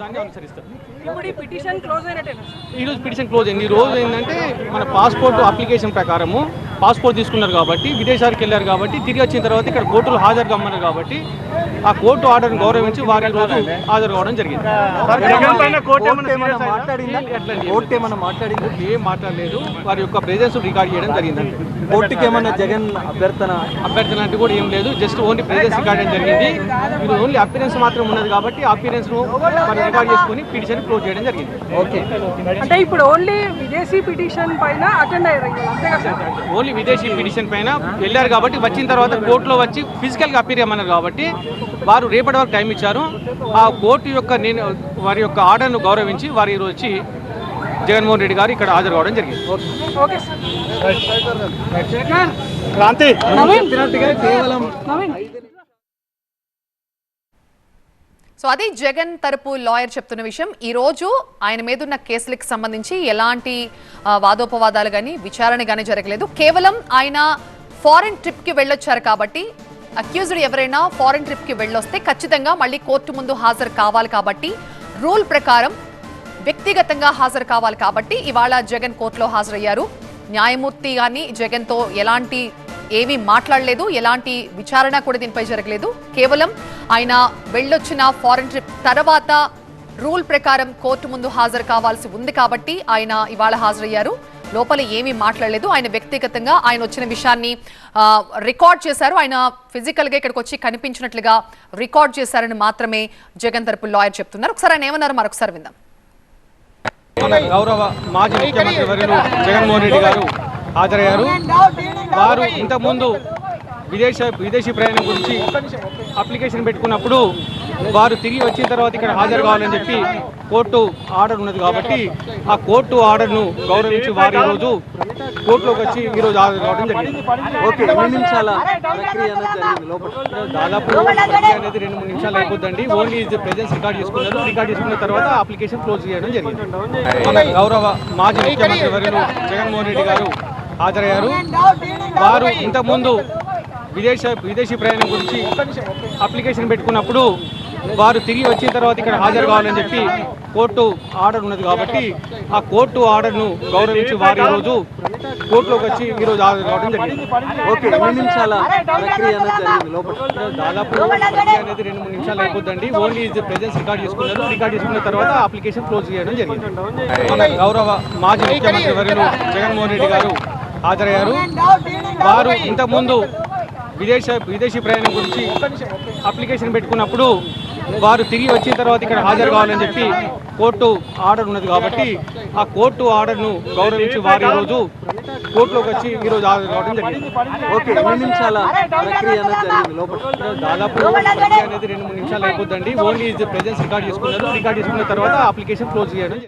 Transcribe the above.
దాన్ని అనుసరిస్తారు. ఇప్పుడు ఈ పిటిషన్ క్లోజ్ అయినట్టేనా? ఈ రోజు పిటిషన్ క్లోజ్ అయింది. ఈ రోజు ఏంటంటే మన పాస్పోర్ట్ అప్లికేషన్ ప్రకారము పాస్పోర్ట్ తీసుకున్నారు కాబట్టి విదేశాలకు వెళ్ళారు కాబట్టి తిరిగి వచ్చిన తర్వాత ఇక్కడ కోర్టులో హాజరు కమ్మన్నారు కాబట్టి ఆ కోర్టు ఆర్డర్ని గౌరవించి వారి రోజు హాజరు కావడం జరిగింది. కోర్టు ఏమైనా మాట్లాడిందా? ఏం మాట్లాడలేదు. వారి యొక్క ప్రెజెన్స్ రికార్డ్ చేయడం జరిగిందండి. కోర్టుకి ఏమైనా జగన్ అభ్యర్థన? అభ్యర్థన అంటే కూడా ఏం లేదు. జస్ట్ ఓన్లీ ప్రెజెన్స్ రికార్డ్ చేయడం జరిగింది. ఇది ఓన్లీ అపీరెన్స్ మాత్రం ఉన్నది కాబట్టి అపీరెన్స్ను మరి రికార్డ్ చేసుకుని పిటిషన్ క్లోజ్ చేయడం జరిగింది. ఓకే. అంటే ఇప్పుడు ఓన్లీ విదేశీ పిటిషన్ పైన అటెండ్ అయ్యారు. అంతే ఓన్లీ విదేశీ పిటిషన్ పైన వెళ్ళారు కాబట్టి వచ్చిన తర్వాత కోర్టులో వచ్చి ఫిజికల్గా అపీర్ అయ్యమన్నారు కాబట్టి వారు రేపటి వరకు టైం ఇచ్చారు. ఆ కోర్టు యొక్క నేను వారి యొక్క ఆర్డర్ను గౌరవించి వారు ఈరోజు వచ్చి జగన్మోహన్ రెడ్డి గారు ఇక్కడ హాజరు కావడం జరిగింది. ఓకే. సార్. క్రాంతి. కేవలం సో అది జగన్ తరపు లాయర్ చెప్తున్న విషయం ఈ రోజు ఆయన మీద ఉన్న కేసులకు సంబంధించి ఎలాంటి వాదోపవాదాలు కానీ విచారణ కానీ జరగలేదు. కేవలం ఆయన ఫారెన్ ట్రిప్కి వెళ్ళొచ్చారు కాబట్టి అక్యూజ్డ్ ఎవరైనా ఫారెన్ ట్రిప్కి వెళ్ళొస్తే ఖచ్చితంగా మళ్ళీ కోర్టు ముందు హాజరు కావాలి కాబట్టి రూల్ ప్రకారం వ్యక్తిగతంగా హాజరు కావాలి కాబట్టి ఇవాళ జగన్ కోర్టులో హాజరయ్యారు. న్యాయమూర్తి కానీ జగన్తో ఎలాంటి ఏమీ మాట్లాడలేదు. ఎలాంటి విచారణ కూడా దీనిపై జరగలేదు. కేవలం ఆయన వెళ్ళొచ్చిన ఫారెన్ ట్రిప్ తర్వాత రూల్ ప్రకారం కోర్టు ముందు హాజరు కావాల్సి ఉంది కాబట్టి ఆయన ఇవాళ హాజరయ్యారు. లోపల ఏమీ మాట్లాడలేదు. ఆయన వ్యక్తిగతంగా ఆయన వచ్చిన విషయాన్ని రికార్డ్ చేశారు. ఆయన ఫిజికల్గా ఇక్కడికి వచ్చి కనిపించినట్లుగా రికార్డ్ చేశారని మాత్రమే జగన్ తరపు లాయర్ చెప్తున్నారు. ఒకసారి ఆయన ఏమన్నారు? మరొకసారి విందాం. మన గౌరవ మాజీ ముఖ్యమంత్రి వర్యులు జగన్మోహన్ రెడ్డి గారు హాజరయ్యారు. వారు ఇంతకుముందు విదేశ విదేశీ ప్రయాణం గురించి అప్లికేషన్ పెట్టుకున్నప్పుడు వారు తిరిగి వచ్చిన తర్వాత ఇక్కడ హాజరు కావాలని చెప్పి కోర్టు ఆర్డర్ ఉన్నది కాబట్టి ఆ కోర్టు ఆర్డర్ను గౌరవించి వారు ఈరోజు కోర్టులోకి వచ్చి ఈరోజు హాజరు కావడం జరిగింది. ఓకే ఎన్ని నిమిషాల ప్రక్రియ అనేది జరిగింది లోపల? దాదాపు ప్రక్రియ అనేది రెండు మూడు నిమిషాలు అయిపోద్దండి. ఓన్లీ ఇది ప్రెజెన్స్ రికార్డ్ చేసుకున్నారు రికార్డ్ చేసుకున్న తర్వాత అప్లికేషన్ క్లోజ్ చేయడం జరిగింది. మన గౌరవ మాజీ ముఖ్యమంత్రి వర్యులు జగన్మోహన్ రెడ్డి గారు హాజరయ్యారు. వారు ఇంతకుముందు విదేశ విదేశీ ప్రయాణం గురించి అప్లికేషన్ పెట్టుకున్నప్పుడు వారు తిరిగి వచ్చిన తర్వాత ఇక్కడ హాజరు కావాలని చెప్పి కోర్టు ఆర్డర్ ఉన్నది కాబట్టి ఆ కోర్టు ఆర్డర్ను గౌరవించి వారు ఈరోజు కోర్టులోకి వచ్చి ఈరోజు హాజరు కావడం జరిగింది. ఓకే ఎన్ని నిమిషాల ప్రక్రియ అనేది జరిగింది? లోపల దాదాపు ప్రక్రియ అనేది రెండు మూడు నిమిషాలు అయిపోద్దండి ఓన్లీ ఇది ప్రెజెన్స్ రికార్డ్ చేసుకున్నారు. రికార్డ్ చేసుకున్న తర్వాత అప్లికేషన్ క్లోజ్ చేయడం జరిగింది. మన గౌరవ మాజీ ముఖ్యమంత్రి వర్యులు జగన్మోహన్ రెడ్డి గారు హాజరయ్యారు. వారు ఇంతకుముందు విదేశ విదేశీ ప్రయాణం గురించి అప్లికేషన్ పెట్టుకున్నప్పుడు వారు తిరిగి వచ్చిన తర్వాత ఇక్కడ హాజరు కావాలని చెప్పి కోర్టు ఆర్డర్ ఉన్నది కాబట్టి ఆ కోర్టు ఆర్డర్ను గౌరవించి వారు ఈరోజు కోర్టులోకి వచ్చి ఈరోజు హాజరు కావడం జరిగింది. ఓకే ఎన్ని నిమిషాల ప్రక్రియ అనేది జరిగింది లోపల? దాదాపు ప్రక్రియ అనేది రెండు మూడు నిమిషాలు అయిపోద్దండి. ఓన్లీ ఇది ప్రెజెన్స్ రికార్డ్ చేసుకున్నారు రికార్డ్ చేసుకున్న తర్వాత అప్లికేషన్ క్లోజ్ చేయడం.